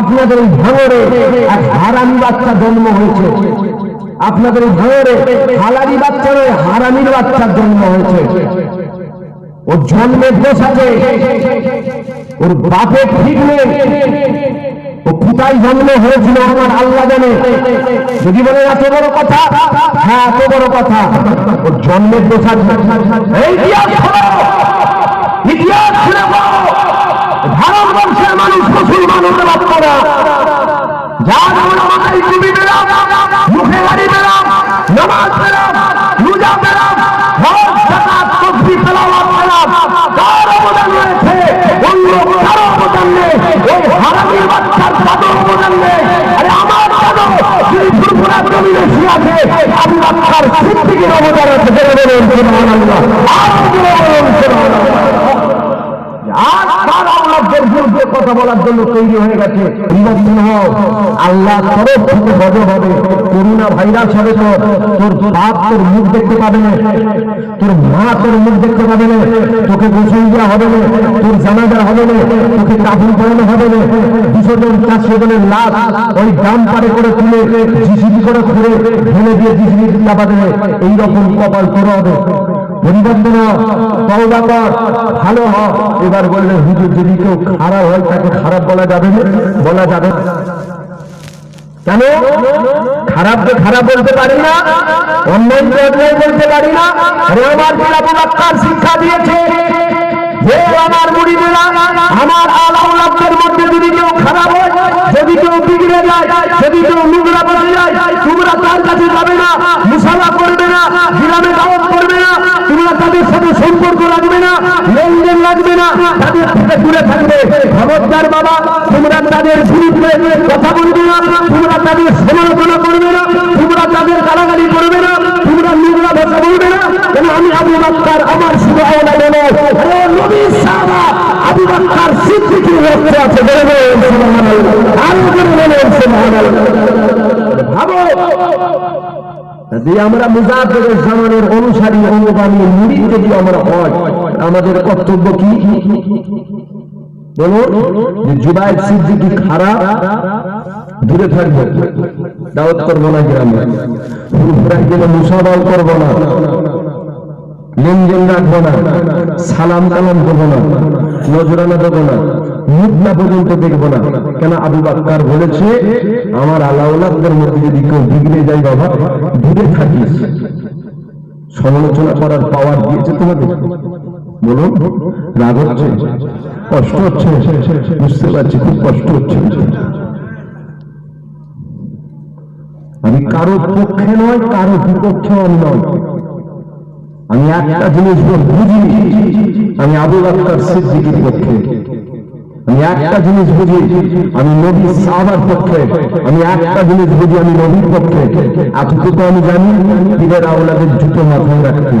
আপনাদের ভাঙরে এক হারামি বাচ্চা জন্ম হয়েছে। আপনাদের ভাঙরে হালারি বাচ্চা নয় হারামির বাচ্চার জন্ম হয়েছে। ওর জন্মের দোষ আছে ওর বাপের ঠিক নেই ও কোথায় জন্ম হয়েছিল আমার আল্লাহ জানে। যদি বলে, এত বড় কথা? হ্যাঁ এত বড় কথা। ওর জন্মের দোষ আছে মুসলমান হতে পারত না যা মাথায় টুপি পেলাম, মুখে গাড়ি পেলাম, নামাজ পেলাম, রোজা পেলাম তসবিহ তেলাওয়াত পেলাম। তার অবদান রয়েছে অন্য কারও অবদান নেই। ওই হারামির বাচ্চার তাদের অবদান নেই। আরে আমার দাদু যিনি ফুরফুরা জমিনে শুয়ে আছে আবু বাক্কার সিদ্দিকের অবদান আছে। বলে বলেন, সুবহানাল্লাহ। আর বলে বলেন, সুবহানাল্লাহ। আজ তার আল্লাহদের বিরুদ্ধে কথা বলার জন্য তৈরি হয়ে গেছে। আল্লাহ তরফ থেকে বড় হবে। করোনা ভাইরাস হবে তো। তোর বাপ তোর মুখ দেখতে পাবে না। তোর মা তোর মুখ দেখতে পাবে না। তোকে গোসল দেওয়া হবে না। তোর জানাজা হবে না। তোকে কাবুল করানো হবে না। দুশো জন চারশো জনের লাশ ওই গ্রাম পারে করে তুলে জিসিবি করে ঘুরে ফেলে দিয়ে জিসিবি চাপা দেবে এইরকম কপাল তোর হবে। ভালো হ। এবার বললে হুজুর, যদি কেউ খারাপ হয়, তাকে খারাপ বলা যাবে বলা যাবে। কেন? খারাপকে খারাপ বলতে পারি না, অন্যায় বলতে পারি না। আরে আমার শিক্ষা দিয়েছে, হে আমার যায় কেউ যায় কাছে যাবে না করবে না, গ্রামে তোমরা তাদের সাথে সম্পর্ক রাখবে না, লেনদেন রাখবে না, তাদের থেকে দূরে থাকবে। খবরদার বাবা, তোমরা তাদের বিরুদ্ধে কথা বলবে না, তোমরা তাদের সমালোচনা করবে না, তোমরা তাদের গালাগালি করবে না, তোমরা নোংরা ভাষা বলবে না। কেন আমি আবু বাক্কার, আমার শুধু আওলা বলো আবু বাক্কার সিদ্দিকী রক্ত আছে, বলে বলেন আরও সুবহানাল্লাহ। ভাবো যদি আমরা মুজাফের জামানের অনুসারী অনুগামী মুড়ি যদি আমরা হয়, আমাদের কর্তব্য কি? বলো সিদ্দিকি খারাপ দূরে থাকবে। দাওয়াত করব না গ্রামে। গেলে মুসাবাল করব না। লেনদেন রাখব না। সালাম করব না। নজরানা দেবো না। মুদ্রা পর্যন্ত দেখব না। কেন আবু বাক্কার বলেছে, আমার আল্লাহদের মধ্যে যদি কেউ বিগড়ে যায় বাবা, দূরে থাকিস। সমালোচনা করার পাওয়ার দিয়েছে তোমাদের। বলুন, রাগ হচ্ছে? কষ্ট হচ্ছে? বুঝতে পারছি, খুব কষ্ট হচ্ছে। আমি কারও পক্ষে নয়, কারও বিপক্ষে নয়। আমি একটা জিনিস বুঝি আমি আবু বাক্কার সিদ্দিকির পক্ষে। আমি একটা জিনিস বুঝি, আমি নবী সাহাবার পক্ষে, আমি একটা জিনিস বুঝি, আমি নবীর পক্ষে। এতটুকু আমি জানি পীরের আওলাদের জুতো মাথায় রাখতে।